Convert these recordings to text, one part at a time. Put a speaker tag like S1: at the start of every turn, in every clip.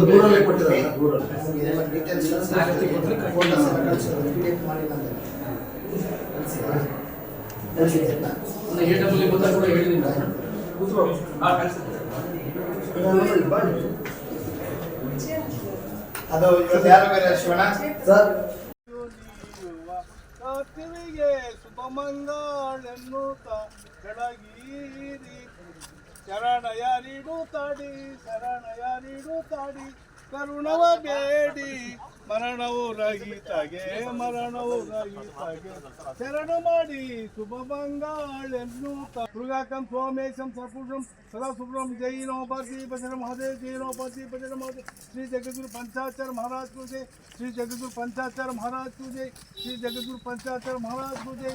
S1: ದೂರಲ್ಲೇ
S2: ಕೊಟ್ಟಿದ್ದಾರೆ ಎ ಕೂಡ
S1: ಅದು ಇವತ್ತು ಯಾರು
S3: ಸರ್
S4: ಶರಣಯ ನೀಡುತ್ತಾಡಿ ಶರಣಯ ತಾಡಿ, ಕರುಣವ ಬೇಡಿ, ಮರಣವು ರಹಿತಗೆ ಮರಣವು ರಹಿತಗೆ. ಶರಣ ಮಾಡಿ ಶುಭಮಂಗಾಳೆನ್ನು ಮೃಗಾಕಂ ಸೋಮೇಶಂ ಸಪುರುಷಂ ಸದಾ ಸುಬ್ರಂ ಜೈ ನೋಪಾತಿ ಭಜನ ಮಹದೇವ್, ಜೈ ನೋಪಾತಿ ಭಜನ ಶ್ರೀ ಜಗದ್ಗುರು ಪಂಚಾಚಾರ ಮಹಾರಾಜ್ ಪೂಜೆ, ಶ್ರೀ ಜಗದ್ಗುರು ಪಂಚಾಚಾರ ಮಹಾರಾಜ್ ಪೂಜೆ, ಶ್ರೀ ಜಗದ್ಗುರು ಪಂಚಾಚಾರ ಮಹಾರಾಜ್ ಪೂಜೆ.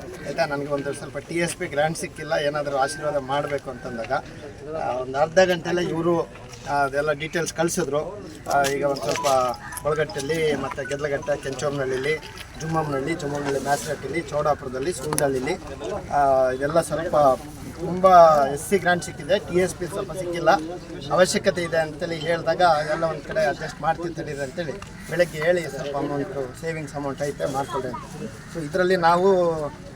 S1: ಆಯ್ತಾ? ನನಗೆ ಒಂದು ಸ್ವಲ್ಪ ಟಿ ಎಸ್ ಪಿ ಗ್ರ್ಯಾಂಡ್ ಸಿಕ್ಕಿಲ್ಲ, ಏನಾದರೂ ಆಶೀರ್ವಾದ ಮಾಡಬೇಕು ಅಂತಂದಾಗ ಒಂದು ಅರ್ಧ ಗಂಟೆಲ್ಲ ಇವರು ಅದೆಲ್ಲ ಡೀಟೇಲ್ಸ್ ಕಳಿಸಿದ್ರು. ಈಗ ಒಂದು ಸ್ವಲ್ಪ ಬಳಗಟ್ಟಲ್ಲಿ ಮತ್ತು ಗೆದ್ಲಗಟ್ಟ ಕೆಂಚೋಮ್ನಳ್ಳಿಲಿ ಜುಮ್ಮಮ್ನಳ್ಳಿ ಜುಮ್ಮಮ್ನಳ್ಳಿ ಮ್ಯಾಸ್ರಟ್ಟಲ್ಲಿ ಚೌಡಾಪುರದಲ್ಲಿ ಸೂಂಡಳ್ಳಿಲಿ ಇದೆಲ್ಲ ಸ್ವಲ್ಪ ತುಂಬ ಎಸ್ ಸಿ ಗ್ರಾಂಟ್ ಸಿಕ್ಕಿದೆ. ಟಿ ಎಸ್ ಪಿ ಸ್ವಲ್ಪ ಸಿಕ್ಕಿಲ್ಲ. ಅವಶ್ಯಕತೆ ಇದೆ ಅಂತೇಳಿ ಹೇಳಿದಾಗ ಎಲ್ಲ ಒಂದು ಕಡೆ ಅಡ್ಜಸ್ಟ್ ತಡೀರಿ ಅಂತೇಳಿ ಬೆಳಗ್ಗೆ ಹೇಳಿ ಸ್ವಲ್ಪ ಅಮೌಂಟು ಸೇವಿಂಗ್ಸ್ ಅಮೌಂಟ್ ಐತೆ ಮಾಡ್ಕೊಳ್ಳಿ ಅಂತ. ಸೊ ಇದರಲ್ಲಿ ನಾವು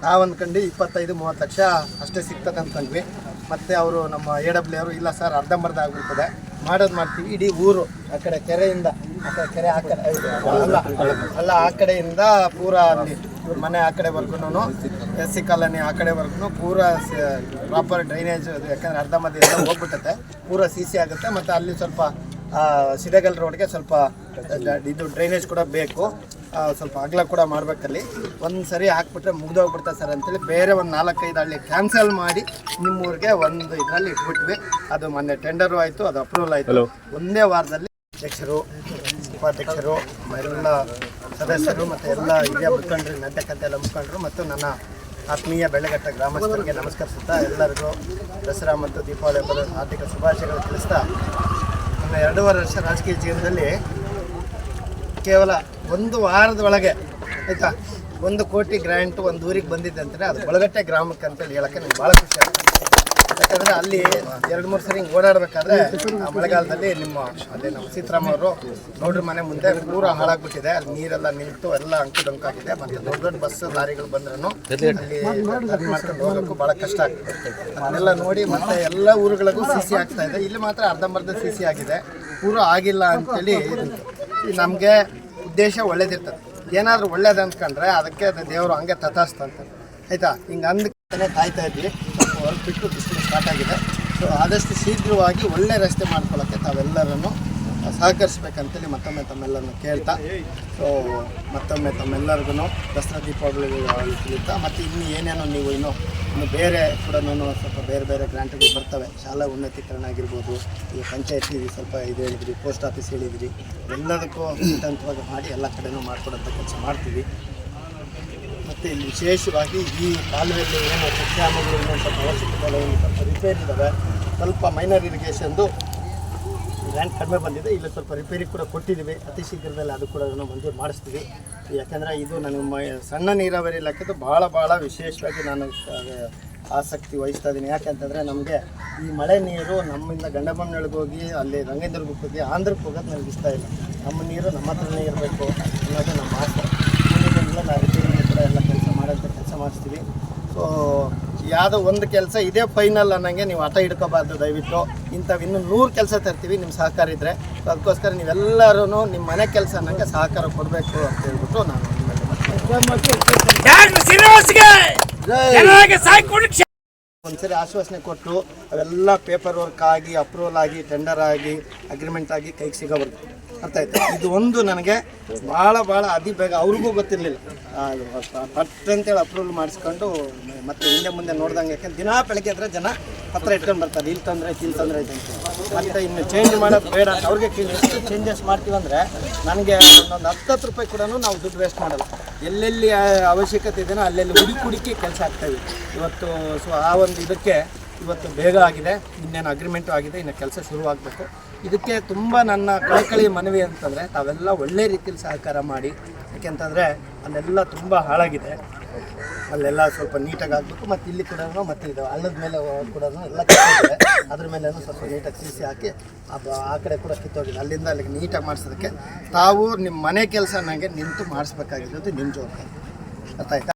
S1: ನಾವು ಅಂದ್ಕೊಂಡು ಇಪ್ಪತ್ತೈದು, ಮೂವತ್ತು ಲಕ್ಷ ಅಷ್ಟೇ ಸಿಗ್ತದೆ ಅಂತಂದ್ವಿ ಮತ್ತು ಅವರು ನಮ್ಮ ಎ ಡಬ್ಲ್ಯೂ ಅವರು ಇಲ್ಲ ಸರ್, ಅರ್ಧಂಬರ್ಧ ಆಗಿರ್ತದೆ ಮಾಡೋದು ಮಾಡ್ತೀವಿ. ಇಡೀ ಊರು ಆ ಕಡೆ ಕೆರೆಯಿಂದ, ಆ ಕಡೆ ಕೆರೆ ಆ ಕಡೆ ಅಲ್ಲ ಆ ಕಡೆಯಿಂದ ಪೂರ ಅಲ್ಲಿ ಮನೆ ಆ ಕಡೆವರೆಗೂ ಎಸ್ ಸಿ ಕಾಲೋನಿ ಆ ಕಡೆವರೆಗೂ ಪೂರ ಪ್ರಾಪರ್ ಡ್ರೈನೇಜ್ ಯಾಕಂದರೆ ಅರ್ಧ ಮಧ್ಯ ಎಲ್ಲ ಹೋಗ್ಬಿಟ್ಟತೆ. ಪೂರ ಸಿ ಸಿ ಆಗುತ್ತೆ. ಮತ್ತು ಅಲ್ಲಿ ಸ್ವಲ್ಪ ಸಿಡಗಲ್ ರೋಡ್ಗೆ ಸ್ವಲ್ಪ ಇದು ಡ್ರೈನೇಜ್ ಕೂಡ ಬೇಕು. ಸ್ವಲ್ಪ ಅಗಲ ಕೂಡ ಮಾಡ್ಬೇಕಲ್ಲಿ. ಒಂದು ಸರಿ ಹಾಕ್ಬಿಟ್ರೆ ಮುಗ್ದೋಗ್ಬಿಡ್ತಾರೆ ಸರ್ ಅಂತೇಳಿ ಬೇರೆ ಒಂದು ನಾಲ್ಕೈದು ಹಳ್ಳಿ ಕ್ಯಾನ್ಸಲ್ ಮಾಡಿ ನಿಮ್ಮೂರಿಗೆ ಒಂದು ಇದರಲ್ಲಿ ಇಟ್ಬಿಟ್ವಿ. ಅದು ಮೊನ್ನೆ ಟೆಂಡರು ಆಯಿತು ಅದು ಅಪ್ರೂವಲ್ ಆಯಿತು. ಒಂದೇ ವಾರದಲ್ಲಿ ಅಧ್ಯಕ್ಷರು ಉಪಾಧ್ಯಕ್ಷರು ಎಲ್ಲ ಸದಸ್ಯರು ಮತ್ತು ಎಲ್ಲ ಹಿರಿಯ ಮುಖಂಡರು ನಡ್ಡಕ್ಕಂತೆ ಎಲ್ಲ ಮುಖಂಡರು ಮತ್ತು ನನ್ನ ಆತ್ಮೀಯ ಬೆಳೆಗಟ್ಟ ಗ್ರಾಮಸ್ಥರಿಗೆ ನಮಸ್ಕರಿಸುತ್ತಾ ಎಲ್ಲರಿಗೂ ದಸರಾ ಮತ್ತು ದೀಪಾವಳಿ ಹಬ್ಬದ ಆರ್ಥಿಕ ಶುಭಾಶಯಗಳು ತಿಳಿಸ್ತಾ ನನ್ನ ಎರಡೂವರೆ ವರ್ಷ ರಾಜಕೀಯ ಜೀವನದಲ್ಲಿ ಕೇವಲ ಒಂದು ವಾರದ ಒಳಗೆ, ಆಯ್ತಾ? ಒಂದು ಕೋಟಿ ಗ್ರ್ಯಾಂಟ್ ಒಂದು ಊರಿಗೆ ಬಂದಿದೆ ಅಂತಂದರೆ ಅದು ಒಳಗಟ್ಟೆ ಗ್ರಾಮಕ್ಕೆ ಅಂತೇಳಿ ಹೇಳಕ್ಕೆ ನಂಗೆ ಭಾಳ ಖುಷಿ ಆಗುತ್ತೆ. ಯಾಕಂದರೆ ಅಲ್ಲಿ ಎರಡು, ಮೂರು ಸರಿ ಓಡಾಡಬೇಕಾದ್ರೆ ಆ ಮಳೆಗಾಲದಲ್ಲಿ ನಿಮ್ಮ ಅದೇ ನಮ್ಮ ಸೀತಾರಾಮ ಅವರು ನೋಡ್ರ ಮನೆ ಮುಂದೆ ಪೂರ ಹಾಳಾಗ್ಬಿಟ್ಟಿದೆ. ಅಲ್ಲಿ ನೀರೆಲ್ಲ ನಿಂತು ಎಲ್ಲ ಅಂಕು ಡೊಂಕಾಗಿದೆ ಮತ್ತು ದೊಡ್ಡ ದೊಡ್ಡ ಬಸ್ ಲಾರಿಗಳು ಬಂದ್ರೂ ಅಲ್ಲಿ ಮಾಡ್ಕೊಂಡು ಹೋಗೋಕ್ಕೂ ಭಾಳ ಕಷ್ಟ ಆಗ್ತದೆ. ಅದನ್ನೆಲ್ಲ ನೋಡಿ ಮತ್ತೆ ಎಲ್ಲ ಊರುಗಳಿಗೂ ಸಿ ಸಿ ಆಗ್ತಾ ಇದೆ. ಇಲ್ಲಿ ಮಾತ್ರ ಅರ್ಧಂಬರ್ಧ ಸಿ ಸಿ ಆಗಿದೆ. ಪೂರ ಆಗಿಲ್ಲ ಅಂತೇಳಿ ನಮಗೆ ಉದ್ದೇಶ ಒಳ್ಳೇದಿರ್ತದೆ. ಏನಾದರೂ ಒಳ್ಳೇದು ಅಂದ್ಕೊಂಡ್ರೆ ಅದಕ್ಕೆ ಅದು ದೇವರು ಹಂಗೆ ತಥಾಸ್ತಂತ ಆಯಿತಾ? ಹಿಂಗೆ ಅಂದಕ್ಕೆ ಕಾಯ್ತಾ ಇದ್ವಿ. ಹೊರಗೆ ಬಿಟ್ಟು ಬಿಸಿಲು ಸ್ಟಾರ್ಟ್ ಆಗಿದೆ. ಸೊ ಆದಷ್ಟು ಶೀಘ್ರವಾಗಿ ಒಳ್ಳೆ ರಸ್ತೆ ಮಾಡ್ಕೊಳ್ಳೋಕ್ಕೆ ತಾವೆಲ್ಲರನ್ನು ಸಹಕರಿಸ್ಬೇಕಂತೇಳಿ ಮತ್ತೊಮ್ಮೆ ತಮ್ಮೆಲ್ಲರನ್ನು ಕೇಳ್ತಾ ಸೊ ಮತ್ತೊಮ್ಮೆ ತಮ್ಮೆಲ್ಲರಿಗೂ ದಸರಾ ದೀಪಾವಳಿ ತಿಳಿತಾ, ಮತ್ತು ಇನ್ನು ಏನೇನೋ ನೀವು ಇನ್ನು ಇನ್ನು ಬೇರೆ ಕೂಡ ಸ್ವಲ್ಪ ಬೇರೆ ಬೇರೆ ಗ್ರಾಂಟ್ಗಳು ಬರ್ತವೆ. ಶಾಲಾ ಉನ್ನತೀಕರಣ ಆಗಿರ್ಬೋದು ಈ ಪಂಚಾಯತಿ ಸ್ವಲ್ಪ ಇದು ಹೇಳಿದ್ರಿ, ಪೋಸ್ಟ್ ಆಫೀಸ್ ಹೇಳಿದ್ರಿ, ಎಲ್ಲದಕ್ಕೂ ಹಂತವಾಗಿ ಮಾಡಿ ಎಲ್ಲ ಕಡೆನೂ ಮಾಡಿಕೊಡೋಂಥ ಕೆಲಸ ಮಾಡ್ತೀವಿ. ಮತ್ತು ಇಲ್ಲಿ ವಿಶೇಷವಾಗಿ ಈ ಕಾಲುವೆಯಲ್ಲಿ ಏನು ಸಸ್ಯಾಮಗಳು ಸ್ವಲ್ಪ ಅವಶ್ಯಕತೆಗಳು ಸ್ವಲ್ಪ ರಿಪೇರಿ ಇದ್ದಾವೆ ಸ್ವಲ್ಪ ಮೈನರ್ ಇರಿಗೇಷನ್ದು ಗ್ರ್ಯಾಂಟ್ ಕಡಿಮೆ ಬಂದಿದೆ. ಇಲ್ಲಿ ಸ್ವಲ್ಪ ರಿಪೇರಿ ಕೂಡ ಕೊಟ್ಟಿದ್ದೀವಿ. ಅತಿ ಶೀಘ್ರದಲ್ಲಿ ಅದು ಕೂಡ ಅದನ್ನು ಮಂಜೂರು ಮಾಡಿಸ್ತೀವಿ. ಯಾಕಂದರೆ ಇದು ನನಗೆ ಮ ಸಣ್ಣ ನೀರಾವರಿ ಇಲಾಖೆದು ಭಾಳ ಭಾಳ ವಿಶೇಷವಾಗಿ ನಾನು ಆಸಕ್ತಿ ವಹಿಸ್ತಾ ಇದ್ದೀನಿ ಯಾಕೆಂತಂದರೆ ನಮಗೆ ಈ ಮಳೆ ನೀರು ನಮ್ಮಿಂದ ಗಂಡಬೊಮ್ಮನೊಳಗೆ ಹೋಗಿ ಅಲ್ಲಿ ರಂಗೇಂದ್ರಕ್ಕೆ ಹೋಗಿ ಆಂಧ್ರಕ್ಕೆ ಹೋಗೋದು ನನಗೆ ಇಷ್ಟ ಇಲ್ಲ. ನಮ್ಮ ನೀರು ನಮ್ಮ ಹತ್ರನೇ ಇರಬೇಕು ಅನ್ನೋದು ನಮ್ಮ ಆಸೆ. ನಾವು ರಿಪೇರಿ ಕೂಡ ಎಲ್ಲ ಕೆಲಸ ಮಾಡೋಂಥ ಕೆಲಸ ಮಾಡಿಸ್ತೀವಿ. ಸೊ ಯಾವುದೋ ಒಂದು ಕೆಲಸ ಇದೇ ಫೈನಲ್ ಅನ್ನಂಗೆ ನೀವು ಹಠ ಹಿಡ್ಕೋಬಾರ್ದು ದಯವಿಟ್ಟು. ಇಂಥವು ಇನ್ನೂ ನೂರು ಕೆಲಸ ತರ್ತೀವಿ ನಿಮ್ಮ ಸಹಕಾರ ಇದ್ದರೆ ಸೊ ಅದಕ್ಕೋಸ್ಕರ ನೀವೆಲ್ಲರೂ ನಿಮ್ಮ ಮನೆ ಕೆಲಸ ಅನ್ನಂಗೆ ಸಹಕಾರ ಕೊಡಬೇಕು ಅಂತ ಹೇಳ್ಬಿಟ್ಟು ನಾನು ಒಂದ್ಸರಿ ಆಶ್ವಾಸನೆ ಕೊಟ್ಟು ಅವೆಲ್ಲ ಪೇಪರ್ ವರ್ಕ್ ಆಗಿ ಅಪ್ರೂವಲ್ ಆಗಿ ಟೆಂಡರ್ ಆಗಿ ಅಗ್ರಿಮೆಂಟ್ ಆಗಿ ಕೈಗೆ ಸಿಗೋವರೆಗೂ. ಅರ್ಥ ಆಯ್ತು? ಇದು ಒಂದು ನನಗೆ ಭಾಳ ಭಾಳ ಅತಿ ಬೇಗ ಅವ್ರಿಗೂ ಗೊತ್ತಿರಲಿಲ್ಲ. ಪಟ್ ಅಂತೇಳಿ ಅಪ್ರೂವಲ್ ಮಾಡಿಸ್ಕೊಂಡು ಮತ್ತೆ ಹಿಂದೆ ಮುಂದೆ ನೋಡ್ದಂಗೆ ಯಾಕಂದ್ರೆ ದಿನಾ ಬೆಳಗ್ಗೆ ಎದ್ರೆ ಜನ ಪತ್ರ ಇಟ್ಕೊಂಡು ಬರ್ತಾರೆ. ಇಲ್ಲಿ ತೊಂದರೆ ಇಲ್ಲಿ ತೊಂದರೆ ಇದೆ ಅಂತ. ಮತ್ತೆ ಇನ್ನು ಚೇಂಜ್ ಮಾಡೋದು ಬೇಡ ಅವ್ರಿಗೆ ಎಷ್ಟು ಚೇಂಜಸ್ ಮಾಡ್ತೀವಿ ಅಂದರೆ ನನಗೆ ಒಂದೊಂದು ಹತ್ತು ಹತ್ತು ರೂಪಾಯಿ ಕೂಡ ನಾವು ದುಡ್ಡು ವೇಸ್ಟ್ ಮಾಡಲ್ಲ. ಎಲ್ಲೆಲ್ಲಿ ಅವಶ್ಯಕತೆ ಇದೆಯೋ ಅಲ್ಲೆಲ್ಲಿ ಹುಡುಕಿ ಹುಡುಕಿ ಕೆಲಸ ಆಗ್ತಾಯಿದೆ ಇವತ್ತು ಸೊ ಆ ಒಂದು ಇದಕ್ಕೆ ಇವತ್ತು ಬೇಗ ಆಗಿದೆ, ಇನ್ನೇನು ಅಗ್ರಿಮೆಂಟು ಆಗಿದೆ, ಇನ್ನು ಕೆಲಸ ಶುರುವಾಗಬೇಕು. ಇದಕ್ಕೆ ತುಂಬ ನನ್ನ ಕಳಕಳಿ ಮನವಿ ಅಂತಂದರೆ ತಾವೆಲ್ಲ ಒಳ್ಳೆ ರೀತಿಯಲ್ಲಿ ಸಹಕಾರ ಮಾಡಿ, ಯಾಕೆಂತಂದರೆ ಅಲ್ಲೆಲ್ಲ ತುಂಬ ಹಾಳಾಗಿದೆ. ಅಲ್ಲೆಲ್ಲ ಸ್ವಲ್ಪ ನೀಟಾಗಿ ಆಗಬೇಕು, ಮತ್ತು ಇಲ್ಲಿ ಕೂಡ ಮತ್ತೆ ಇದು ಹಳ್ಳದ ಮೇಲೆ ಕೂಡ ಎಲ್ಲ ಕಿತ್ತೋಗಿದೆ. ಅದ್ರ ಮೇಲೆ ಸ್ವಲ್ಪ ನೀಟಾಗಿ ಸೀಸಿ ಹಾಕಿ ಅದು ಆ ಕಡೆ ಕೂಡ ಕಿತ್ತೋಗಿದೆ. ಅಲ್ಲಿಂದ ಅಲ್ಲಿಗೆ ನೀಟಾಗಿ ಮಾಡಿಸೋದಕ್ಕೆ ತಾವು ನಿಮ್ಮ ಮನೆ ಕೆಲಸ ನನಗೆ ನಿಂತು ಮಾಡಿಸ್ಬೇಕಾಗಿರೋದು ನಿಮ್ಮ ಜವಾಬ್ದಾರಿ. ಅರ್ಥ ಆಯ್ತಾ?